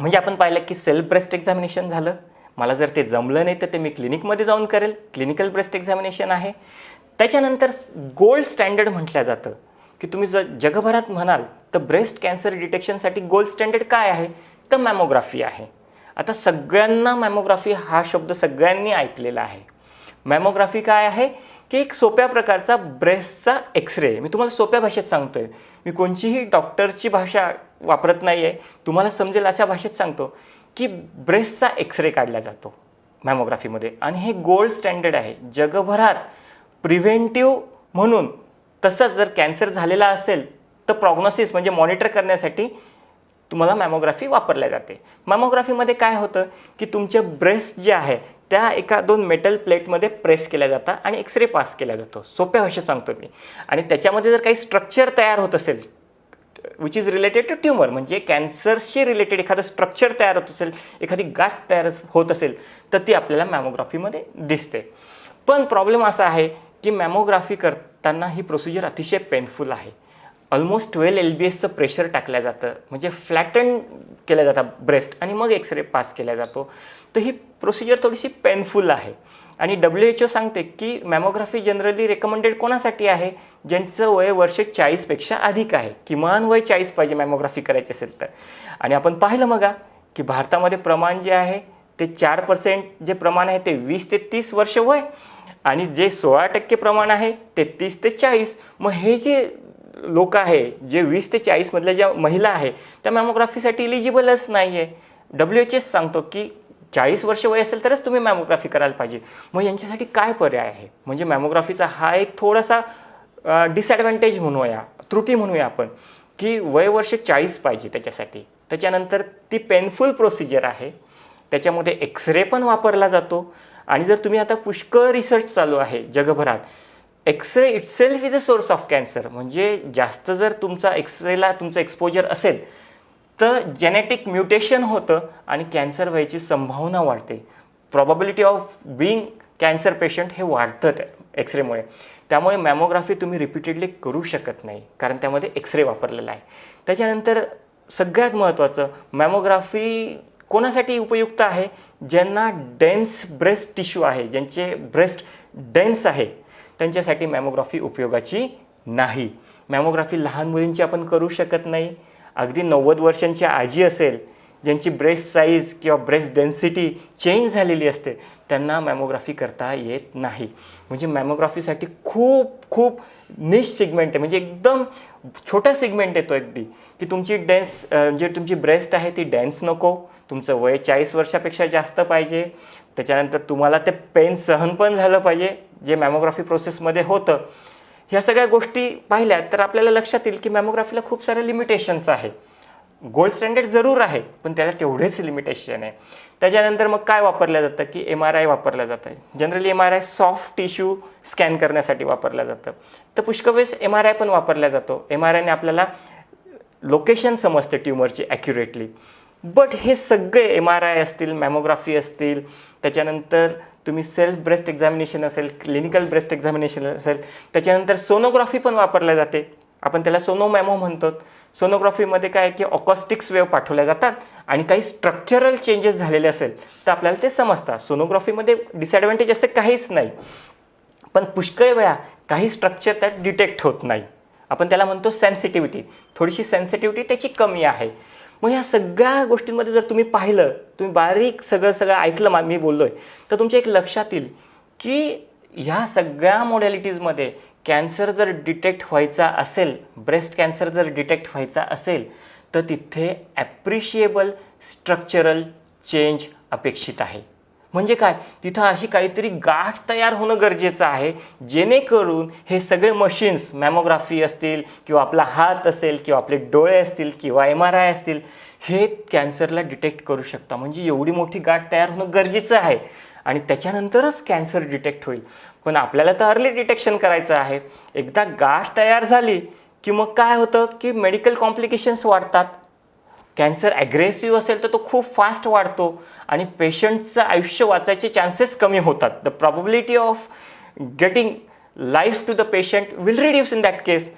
म्हणजे आपण पाहिलं की सेल्फ ब्रेस्ट एक्झामिनेशन झालं. मला जर ते जमलं नाही तर ते मी क्लिनिकमध्ये जाऊन करेल. क्लिनिकल ब्रेस्ट एक्झामिनेशन आहे. त्याच्यानंतर गोल्ड स्टँडर्ड म्हटलं जातं. की तुम्ही जर जगभरात म्हणाल तर ब्रेस्ट कॅन्सर डिटेक्शनसाठी गोल्ड स्टँडर्ड काय आहे? तर मॅमोग्राफी आहे. आता सगळ्यांना मॅमोग्राफी हा शब्द सगळ्यांनी ऐकलेला आहे. मॅमोग्राफी काय आहे? की एक सोप्या प्रकारचा ब्रेस्टचा एक्सरे मी तुम्हाला सोप्या भाषेत सांगतोय. मी कोणतीही डॉक्टरची भाषा वापरत नाही आहे तुम्हाला समजेल अशा भाषेत सांगतो की ब्रेस्टचा एक्सरे काढला जातो मॅमोग्राफीमध्ये आणि हे गोल्ड स्टँडर्ड आहे. जगभरात प्रिव्हेंटिव्ह म्हणून तसंच जर कॅन्सर झालेला असेल तर प्रॉग्नॉसिस म्हणजे मॉनिटर करण्यासाठी तुम्हाला मॅमोग्राफी वापरल्या जाते. मॅमोग्राफीमध्ये काय होतं की तुमचे ब्रेस्ट जे आहे त्या एका दोन मेटल प्लेटमध्ये प्रेस केल्या जातात आणि एक्सरे पास केला जातो. सोप्या भाषेत सांगतो मी. आणि त्याच्यामध्ये जर काही स्ट्रक्चर तयार होत असेल which is related to tumour म्हणजे कॅन्सरशी रिलेटेड एखादं स्ट्रक्चर तयार होत असेल एखादी गाठ तयार होत असेल तर ती आपल्याला मॅमोग्राफीमध्ये दिसते. पण प्रॉब्लेम असा आहे की मॅमोग्राफी करताना ही प्रोसिजर अतिशय पेनफुल आहे. ऑलमोस्ट ट्वेल्व एल बी एसचं प्रेशर टाकलं जातं. म्हणजे फ्लॅटन केलं जातं ब्रेस्ट आणि मग एक्सरे पास केला जातो. तर ही प्रोसिजर थोडीशी पेनफुल आहे. आणि डब्ल्यू एच ओ सांगते की मॅमोग्राफी जनरली रेकमेंडेड कोणासाठी आहे? ज्यांचं वय वर्ष चाळीसपेक्षा अधिक आहे. किमान वय चाळीस पाहिजे मॅमोग्राफी करायची असेल तर. आणि आपण पाहिलं मगा की भारतामध्ये प्रमाण जे आहे ते चार पर्सेंट जे प्रमाण आहे ते वीस ते तीस वर्ष वय. आणि जे सोळा टक्के प्रमाण आहे ते तीस ते चाळीस. मग हे जे लोक आहे जे वीस ते चाळीसमधल्या ज्या महिला आहे त्या मॅमोग्राफीसाठी इलिजिबलच नाही आहे डब्ल्यू एच एस सांगतो की चाळीस वर्ष वय असेल तरच तुम्ही मॅमोग्राफी करायला पाहिजे. मग यांच्यासाठी काय पर्याय आहे? म्हणजे मॅमोग्राफीचा हा एक थोडासा डिसॲडव्हान्टेज म्हणूया त्रुटी म्हणूया आपण की वय वर्ष चाळीस पाहिजे त्याच्यासाठी. त्याच्यानंतर ती पेनफुल प्रोसिजर आहे. त्याच्यामध्ये एक्सरे पण वापरला जातो. आणि जर तुम्ही आता पुष्कळ रिसर्च चालू आहे जगभरात X ray itself is a source of cancer म्हणजे जास्त जर तुमचा एक्सरेला तुमचं एक्सपोजर असेल तर जेनेटिक म्युटेशन होतं आणि कॅन्सर व्हायची संभावना वाढते. Probability of being cancer patient हे वाढतं त्या एक्सरेमुळे त्यामुळे मॅमोग्राफी तुम्ही रिपीटेडली करू शकत नाही कारण त्यामध्ये एक्सरे वापरलेला आहे. त्याच्यानंतर सगळ्यात महत्त्वाचं मॅमोग्राफी कोणासाठी उपयुक्त आहे? ज्यांना डेन्स ब्रेस्ट टिश्यू आहे ज्यांचे ब्रेस्ट डेन्स आहे त्यांच्यासाठी मॅमोग्राफी उपयोगाची नाही. मॅमोग्राफी लहान मुलींची आपण करू शकत नाही. अगदी नव्वद वर्षांची आजी असेल ज्यांची ब्रेस्ट साईज किंवा ब्रेस्ट डेन्सिटी चेंज झालेली असते त्यांना मॅमोग्राफी करता येत नाही. म्हणजे मॅमोग्राफीसाठी खूप खूप निश सिगमेंट आहे. म्हणजे एकदम छोटा सिगमेंट येतो अगदी. की तुमची डेन्स म्हणजे तुमची ब्रेस्ट आहे ती डेन्स नको. तुमचं वय चाळीस वर्षापेक्षा जास्त पाहिजे. त्याच्यानंतर तुम्हाला ते पेन सहन पण झालं पाहिजे जे मॅमोग्राफी प्रोसेसमध्ये होतं. ह्या सगळ्या गोष्टी पाहिल्या तर आपल्याला लक्षात येईल की मॅमोग्राफीला खूप सारे लिमिटेशन्स आहे. गोल्ड स्टँडर्ड जरूर आहे पण त्याला तेवढेच लिमिटेशन आहे. त्याच्यानंतर मग काय वापरलं जातं की एम आर आय वापरलं जातं. Generally M R I soft tissue scan करण्यासाठी वापरलं जातं. तर पुष्कळवेळेस एम आर आय पण वापरला जातो. एम आर आयने आपल्याला लोकेशन समजते ट्युमरची ॲक्युरेटली बट हे सगळे एम आर आय असतील मॅमोग्राफी असतील त्याच्यानंतर तुम्ही सेल्फ ब्रेस्ट एक्झामिनेशन असेल क्लिनिकल ब्रेस्ट एक्झामिनेशन असेल त्याच्यानंतर सोनोग्राफी पण वापरल्या जाते. आपण त्याला सोनोमॅमो म्हणतो. सोनोग्राफीमध्ये काय आहे की ऑकॉस्टिक्स वेव पाठवल्या जातात आणि काही स्ट्रक्चरल चेंजेस झालेले असेल तर आपल्याला ते समजतात. सोनोग्राफीमध्ये डिसॲडव्हान्टेज असं काहीच नाही. पण पुष्कळ वेळा काही स्ट्रक्चर त्यात डिटेक्ट होत नाही. आपण त्याला म्हणतो सेन्सिटिव्हिटी थोडीशी सेन्सिटिव्हिटी त्याची कमी आहे. मग ह्या सगळ्या गोष्टींमध्ये जर तुम्ही पाहिलं तुम्ही बारीक सगळं सगळं ऐकलं मा मी बोललो आहे तर तुमच्या एक लक्षात येईल की ह्या सगळ्या मोडॅलिटीजमध्ये कॅन्सर जर डिटेक्ट व्हायचा असेल ब्रेस्ट कॅन्सर जर डिटेक्ट व्हायचा असेल तर तिथे ॲप्रिशिएबल स्ट्रक्चरल चेंज अपेक्षित आहे. म्हणजे काय? तिथं अशी काहीतरी गाठ तयार होणं गरजेचं आहे. जेणेकरून हे सगळे मशीन्स मॅमोग्राफी असतील किंवा आपला हात असेल किंवा आपले डोळे असतील किंवा एम आर आय असतील हे कॅन्सरला डिटेक्ट करू शकता. म्हणजे एवढी मोठी गाठ तयार होणं गरजेचं आहे. आणि त्याच्यानंतरच कॅन्सर डिटेक्ट होईल. पण आपल्याला तर अर्ली डिटेक्शन करायचं आहे. एकदा गाठ तयार झाली की मग काय होतं? की मेडिकल कॉम्प्लिकेशन्स वाढतात. कॅन्सर ॲग्रेसिव्ह असेल तर तो खूप फास्ट वाढतो आणि पेशंटचं आयुष्य वाचायचे चान्सेस कमी होतात. The probability of getting life to the patient will reduce in that case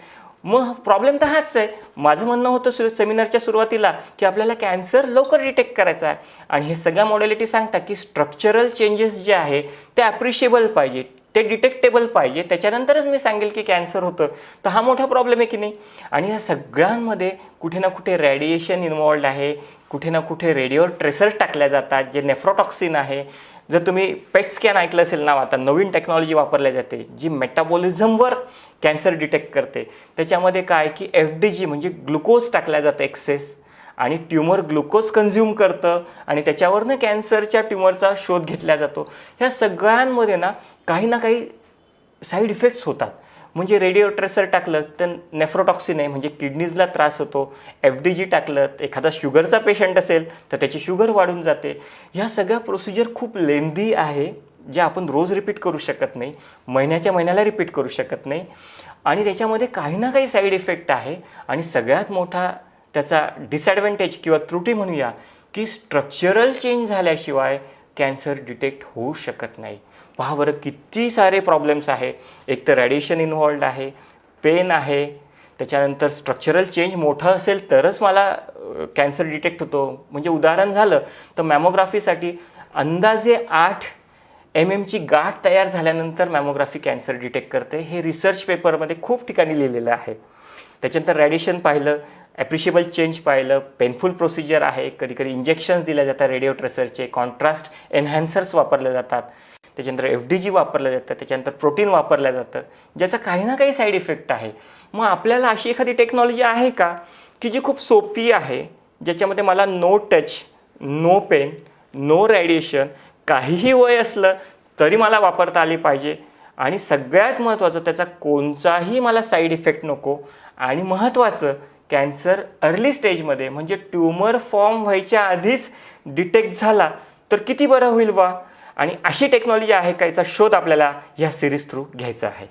मग प्रॉब्लेम तर हाच आहे. माझं म्हणणं होतं सु सेमिनारच्या सुरुवातीला की आपल्याला कॅन्सर लवकर डिटेक्ट करायचा आहे. आणि हे सगळ्या मॉडेलिटी सांगतात की स्ट्रक्चरल चेंजेस जे आहे ते ॲप्रिशिएबल पाहिजे. ते डिटेक्टेबल पाहिजे. त्याच्यानंतरच मी सांगेल की कॅन्सर होतं तर हा मोठा प्रॉब्लेम आहे की नाही? आणि या सगळ्यांमध्ये कुठे ना कुठे रेडिएशन इन्वॉल्ड आहे. कुठे ना कुठे रेडिओ ट्रेसर टाकल्या जातात जे नेफ्रोटॉक्सिन आहे. जर तुम्ही पेट स्कॅन ऐकलं असेल ना आता नवीन टेक्नॉलॉजी वापरल्या जाते जी मेटाबॉलिझमवर कॅन्सर डिटेक्ट करते. त्याच्यामध्ये काय की एफ डी जी म्हणजे ग्लुकोज टाकल्या जातं एक्सेस आणि ट्युमर ग्लुकोज कन्झ्युम करतं आणि त्याच्यावरनं कॅन्सरच्या ट्युमरचा शोध घेतला जातो. ह्या सगळ्यांमध्ये ना काही ना काही साईड इफेक्ट्स होतात. म्हणजे रेडिओ ट्रेसर टाकलं तर नेफ्रोटॉक्सिन आहे म्हणजे किडनीजला त्रास होतो. एफ डी जी टाकलं एखादा शुगरचा पेशंट असेल तर त्याची शुगर वाढून जाते. ह्या सगळ्या प्रोसिजर खूप लेंदी आहे ज्या आपण रोज रिपीट करू शकत नाही. महिन्याच्या महिन्याला रिपीट करू शकत नाही. आणि त्याच्यामध्ये काही ना काही साईड इफेक्ट आहे. आणि सगळ्यात मोठा त्याचा डिसॲडव्हान्टेज किंवा त्रुटी म्हणूया की स्ट्रक्चरल चेंज झाल्याशिवाय कॅन्सर डिटेक्ट होऊ शकत नाही. पहा बरं किती सारे प्रॉब्लेम्स आहे. एक तर रॅडिएशन इन्व्हॉल्ड आहे पेन आहे. त्याच्यानंतर स्ट्रक्चरल चेंज मोठं असेल तरच मला कॅन्सर डिटेक्ट होतो. म्हणजे उदाहरण झालं तर मॅमोग्राफीसाठी अंदाजे आठ एम एमची गाठ तयार झाल्यानंतर मॅमोग्राफी कॅन्सर डिटेक्ट करते. हे रिसर्च पेपरमध्ये खूप ठिकाणी लिहिलेलं आहे. त्याच्यानंतर रॅडिएशन पाहिलं. ॲप्रिशिएबल चेंज पाहिलं पेनफुल प्रोसिजर आहे. कधी कधी इंजेक्शन्स दिल्या जातात रेडिओ ट्रेसरचे कॉन्ट्रास्ट एनहॅन्सर्स वापरले जातात. त्याच्यानंतर एफ डी जी वापरलं जातं त्याच्यानंतर प्रोटीन वापरलं जातं. ज्याचा काही ना काही साईड इफेक्ट आहे. मग आपल्याला अशी एखादी टेक्नॉलॉजी आहे का की जी खूप सोपी आहे ज्याच्यामध्ये मला no touch no pain no radiation काहीही वय असलं तरी मला वापरता आली पाहिजे. आणि सगळ्यात महत्त्वाचं त्याचा कोणताही मला साईड इफेक्ट नको. आणि महत्त्वाचं कॅन्सर अर्ली स्टेजमध्ये म्हणजे ट्युमर फॉर्म व्हायच्या आधीच डिटेक्ट झाला तर किती बरं होईल वा आणि अशी टेक्नॉलॉजी आहे का याचा शोध आपल्याला या सिरीज थ्रू घ्यायचा आहे.